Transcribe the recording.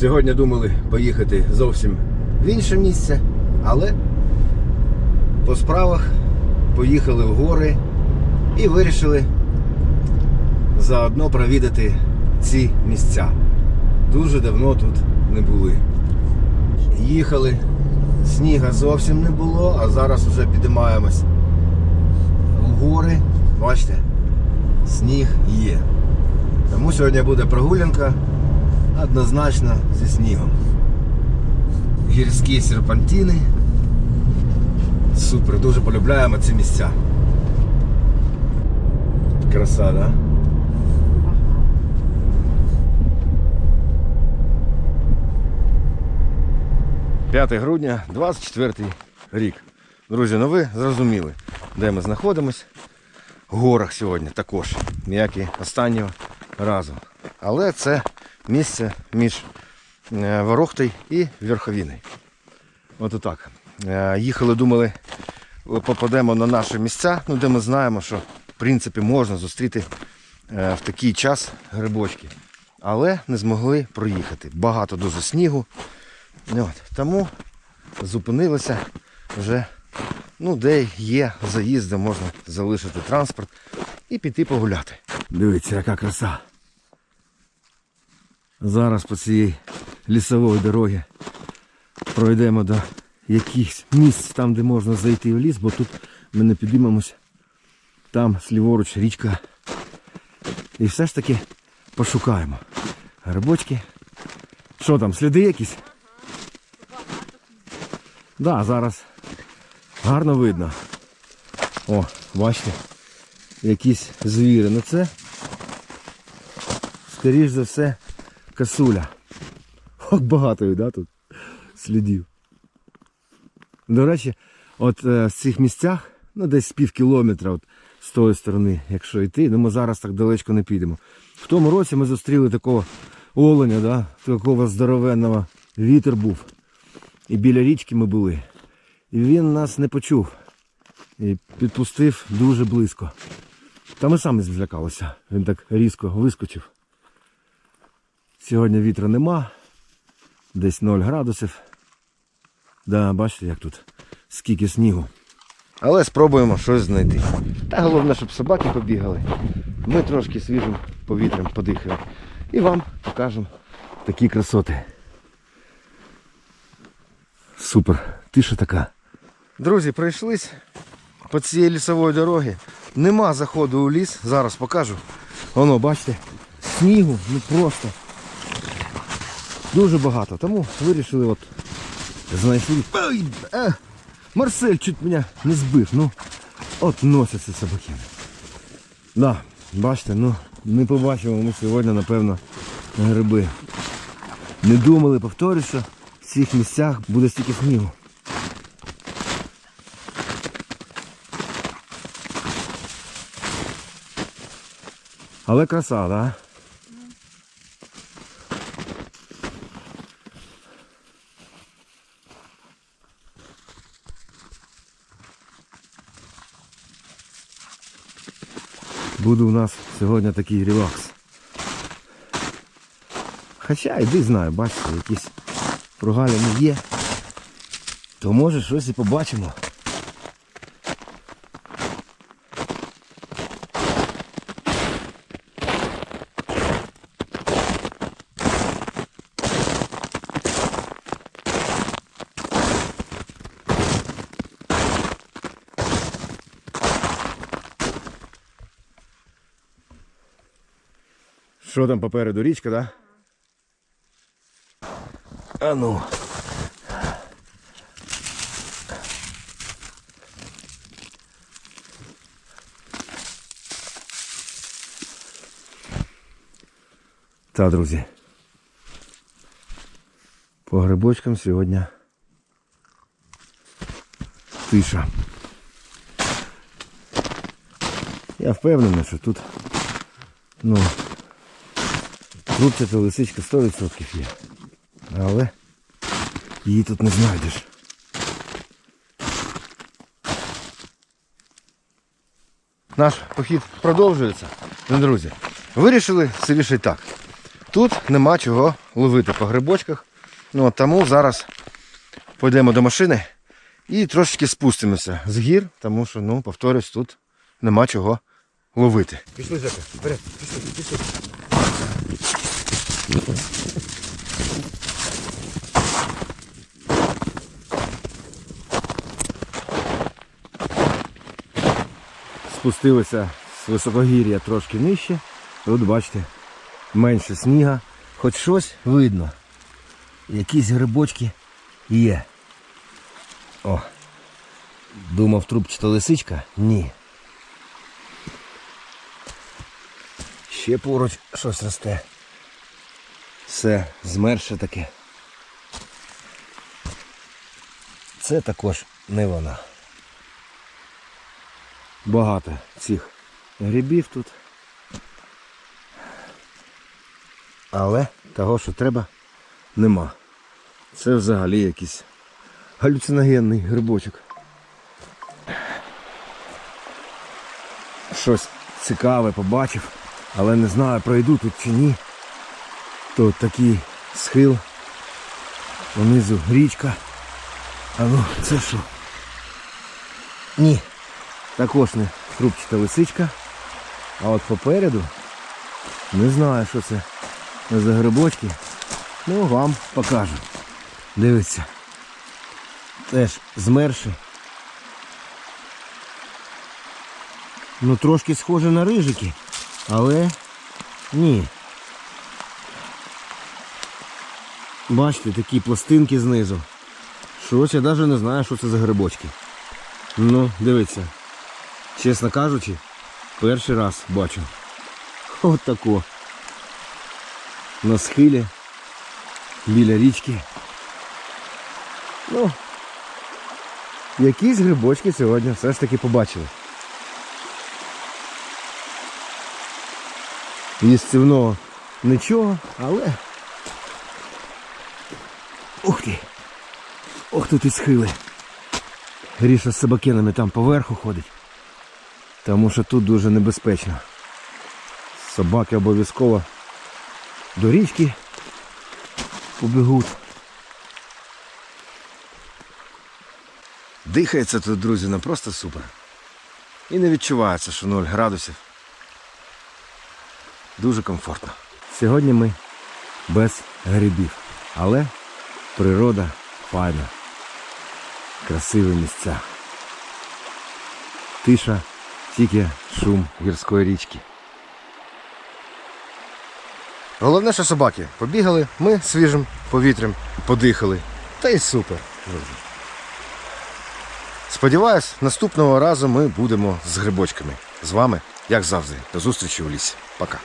Сьогодні думали поїхати зовсім в інше місце, але по справах поїхали в гори і вирішили заодно провідати ці місця. Дуже давно тут не були. Їхали, сніга зовсім не було, а зараз вже підіймаємось в гори. Бачите, сніг є. Тому сьогодні буде прогулянка однозначно зі снігом. Гірські серпантини. Супер, дуже полюбляємо ці місця. Краса, да? 5 грудня, 24 рік. Друзі, ну ви зрозуміли, де ми знаходимось. В горах сьогодні також, як і останнього разу. Але це місце між е, Ворохтою і Верховіною. От отак. Е, Їхали, думали, попадемо на наші місця, ну, де ми знаємо, що в принципі можна зустріти е, в такий час грибочки. Але не змогли проїхати. Багато дуже снігу. От, тому зупинилися вже, ну, де є заїзд, де можна залишити транспорт і піти погуляти. Дивіться, яка краса. Зараз по цій лісової дорогі пройдемо до якихось місць, там, де можна зайти в ліс, бо тут ми не підіймемось. Там сліворуч річка. І все ж таки пошукаємо. Грибочки. Що там, сліди якісь? Да, зараз гарно видно. О, бачите, якісь звіри. Ну це, скоріш за все, косуля. От багато да, тут слідів. До речі, от е, в цих місцях, ну десь з пів кілометра от, з тої сторони, якщо йти, ну ми зараз так далечко не підемо. В тому році ми зустріли такого оленя, да, такого здоровенного вітер був. І біля річки ми були. І він нас не почув. І підпустив дуже близько. Та ми самі злякалися. Він так різко вискочив. Сьогодні вітру нема. Десь 0 градусів. Да, бачите, як тут скільки снігу. Але спробуємо щось знайти. Та головне, щоб собаки побігали. Ми трошки свіжим повітрям подихаємо. І вам покажемо такі красоти. Супер, тиша така. Друзі, пройшлись по цієї лісової дороги. Нема заходу у ліс. Зараз покажу. Воно, бачите, снігу, ну просто дуже багато. Тому вирішили от знайшли. Ой, е, Марсель чуть мене не збив. Ну, от носяться собаки. Да, бачите, ну не побачимо ми сьогодні, напевно, гриби. Не думали, повторюю, в цих місцях буде стільки снігу. Але краса, да? Буде у нас сьогодні такий релакс. Хоча йди знаю, бачите, якісь прогалини є. То може щось і побачимо. Що там попереду річка, да? А ну. Та, друзі. По грибочкам сьогодні тиша. Я впевнений, що тут ну, Крупця та лисичка 100% є. Але її тут не знайдеш. Наш похід продовжується. Ну, друзі, вирішили сиріше так. Тут нема чого ловити по грибочках. Ну, от тому зараз пойдемо до машини і трошечки спустимося з гір, тому що, ну, повторюсь, тут нема чого ловити. Пішли, Жека, вперед, пішли, пішли. Спустилися з високогір'я трошки нижче. Тут, бачите, менше сніга. Хоч щось видно. Якісь грибочки є. О. Думав трубчата лисичка? Ні. Ще поруч щось росте. Все змерше таке. Це також не вона. Багато цих грибів тут. Але того, що треба, нема. Це взагалі якийсь галюциногенний грибочок. Щось цікаве побачив, але не знаю, пройду тут чи ні. Тут такий схил. Понизу річка. А ну, це що? Ні. Також не трубчата лисичка. А от попереду не знаю, що це за грибочки. Ну, вам покажу. Дивіться. Теж змерши. Ну, трошки схоже на рижики, але ні. Бачите, такі пластинки знизу. Щось я навіть не знаю, що це за грибочки. Ну, дивіться. Чесно кажучи, перший раз бачу. От тако. На схилі. Біля річки. Ну, якісь грибочки сьогодні все ж таки побачили. Їстівного нічого, але. Ух ти! Ох тут і схили. Гріша з собакенами там поверху ходить. Тому що тут дуже небезпечно. Собаки обов'язково до річки побігуть. Дихається тут, друзі, ну просто супер. І не відчувається, що 0 градусів. Дуже комфортно. Сьогодні ми без грибів, але природа файна. Красиві місця. Тиша, тільки шум гірської річки. Головне, що собаки побігали, ми свіжим повітрям подихали. Та й супер. Сподіваюсь, наступного разу ми будемо з грибочками. З вами, як завжди, до зустрічі у лісі. Пока.